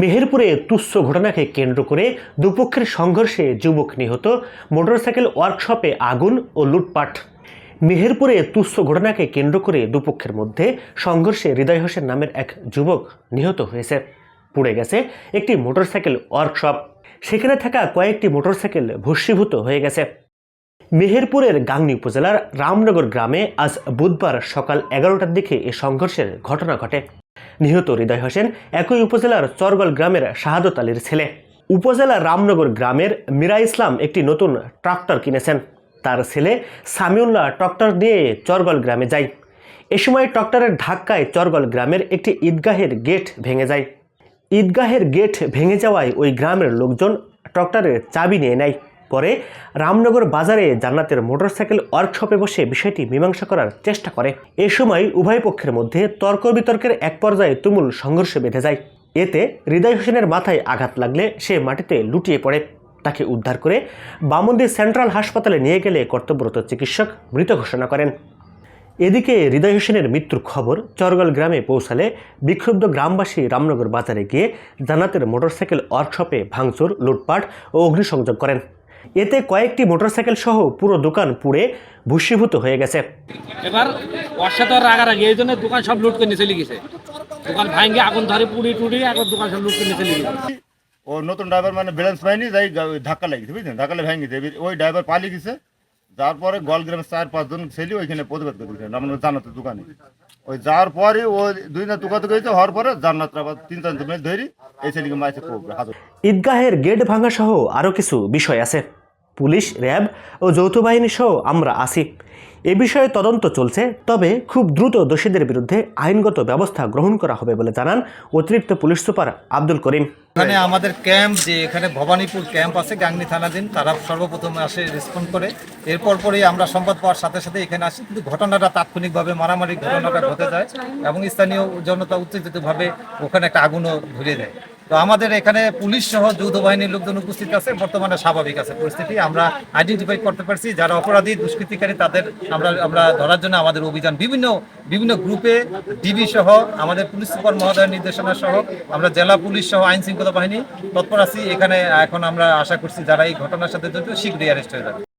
মেহেরপুরে তুচ্ছ ঘটনাকে কেন্দ্র করে দুপক্ষের সংঘর্ষে যুবক নিহত মোটরসাইকেল ওয়ার্কশপে আগুন ও লুটপাট। মেহেরপুরে তুচ্ছ ঘটনাকে কেন্দ্র করে দুপক্ষের মধ্যে সংঘর্ষে হৃদয় হোসেন নামের এক যুবক নিহত হয়েছে। পুড়ে গেছে একটি মোটরসাইকেল ওয়ার্কশপ। সেখানে থাকা কয়েকটি মোটরসাইকেল ভস্মীভূত হয়ে গেছে। মেহেরপুরের গাংনী উপজেলার রামনগর গ্রামে আজ বুধবার সকাল এগারোটার দিকে এ সংঘর্ষের ঘটনা ঘটে। নিহত হৃদয় হোসেন একই উপজেলার চরগল গ্রামের শাহাদত আলীর ছেলে। উপজেলার রামনগর গ্রামের মিরা ইসলাম একটি নতুন ট্রাক্টর কিনেছেন। তার ছেলে সামিউল্লাহ ট্রাক্টর নিয়ে চরগল গ্রামে যায়। এ সময় ট্রাক্টরের ধাক্কায় চরগল গ্রামের একটি ঈদগাহের গেট ভেঙে যায়। ঈদগাহের গেট ভেঙে যাওয়ায় ওই গ্রামের লোকজন ট্রাক্টরের চাবি নিয়ে নেয়। পরে রামনগর বাজারে জান্নাতের মোটরসাইকেল ওয়ার্কশপে বসে বিষয়টি মীমাংসা করার চেষ্টা করে। এ সময় উভয় পক্ষের মধ্যে তর্ক বিতর্কের এক পর্যায়ে তুমুল সংঘর্ষ বেঁধে যায়। এতে হৃদয় হোসেনের মাথায় আঘাত লাগলে সে মাটিতে লুটিয়ে পড়ে। তাকে উদ্ধার করে বামন্দি সেন্ট্রাল হাসপাতালে নিয়ে গেলে কর্তব্যরত চিকিৎসক মৃত ঘোষণা করেন। এদিকে হৃদয় হোসেনের মৃত্যুর খবর চরগল গ্রামে পৌঁছালে বিক্ষুব্ধ গ্রামবাসী রামনগর বাজারে গিয়ে জান্নাতের মোটরসাইকেল ওয়ার্কশপে ভাঙচুর, লুটপাট ও অগ্নিসংযোগ করেন। এতে কয়েকটি মোটরসাইকেল সহ পুরো দোকান পুড়ে ভূষীভূত হয়ে গেছে। এবার বর্ষা তো রাগারাগি এই জন্য দোকান সব লুট করে নিচে চলে গেছে। দোকান ভাঙ্গে আগুন ধরে পুড়ি টুড়ি এখন দোকান সব লুট করে নিয়ে চলে গেছে। ও নতুন ড্রাইভার মানে ব্যালেন্স পাইনি যাই ধাক্কা লাগিয়েছে বুঝলেন? ধাক্কা লেগে ভেঙে ওই ড্রাইভার পালিয়ে গেছে। যার পরে গোয়ালগ্রামের চার পাঁচজন ছেলে ওইখানে প্রতিবাদ করে আমার জান্নাতের দোকানে। ওই যাওয়ার পরে ও দুই না দোকান গেছে হওয়ার পরে জান্নাত তিন চার মিনিট ধরি এই ছেলেকে মাইছে ঈদগাহের গেট ভাঙা সহ আরও কিছু বিষয় আছে। পুলিশ, র্যাব ও যৌথ বাহিনী সহ আমরা আসি এ বিষয়ে তদন্ত চলছে, তবে খুব দ্রুত দোষীদের বিরুদ্ধে আইনগত ব্যবস্থা গ্রহণ করা হবে বলে জানান অতিরিক্ত পুলিশ সুপার আব্দুল করিম। এখানে আমাদের ক্যাম্প, যে এখানে ভবানীপুর ক্যাম্প আছে, গাংনি থানাধীন, তারা সর্বপ্রথম আসে রেসপন্ড করে। এরপর পরেই আমরা সংবাদ পাওয়ার সাথে সাথে এখানে আসি, কিন্তু ঘটনাটা তাৎক্ষণিকভাবে, মারামারি ঘটনাটা ঘটে যায় এবং স্থানীয় জনতা উত্তেজিতভাবে ওখানে একটা আগুনও ধরে দেয়। তো আমাদের এখানে পুলিশ সহ যৌথ বাহিনীর লোকজন উপস্থিত আছে, বর্তমানে স্বাভাবিক আছে পরিস্থিতি। আমরা আইডেন্টিফাই করতে পারছি, যারা অপরাধী, দুষ্কৃতিকারী, তাদের আমরা আমরা ধরার জন্য আমাদের অভিযান। বিভিন্ন বিভিন্ন গ্রুপে ডিবি সহ, আমাদের পুলিশ সুপার মহোদয়ের নির্দেশনা সহ, আমরা জেলা পুলিশ সহ, আইন শৃঙ্খলা বাহিনী, তৎপর আছি। এখানে এখন আমরা আশা করছি যারা এই ঘটনার সাথে জড়িত, শীঘ্রই অ্যারেস্ট হয়ে যাবে।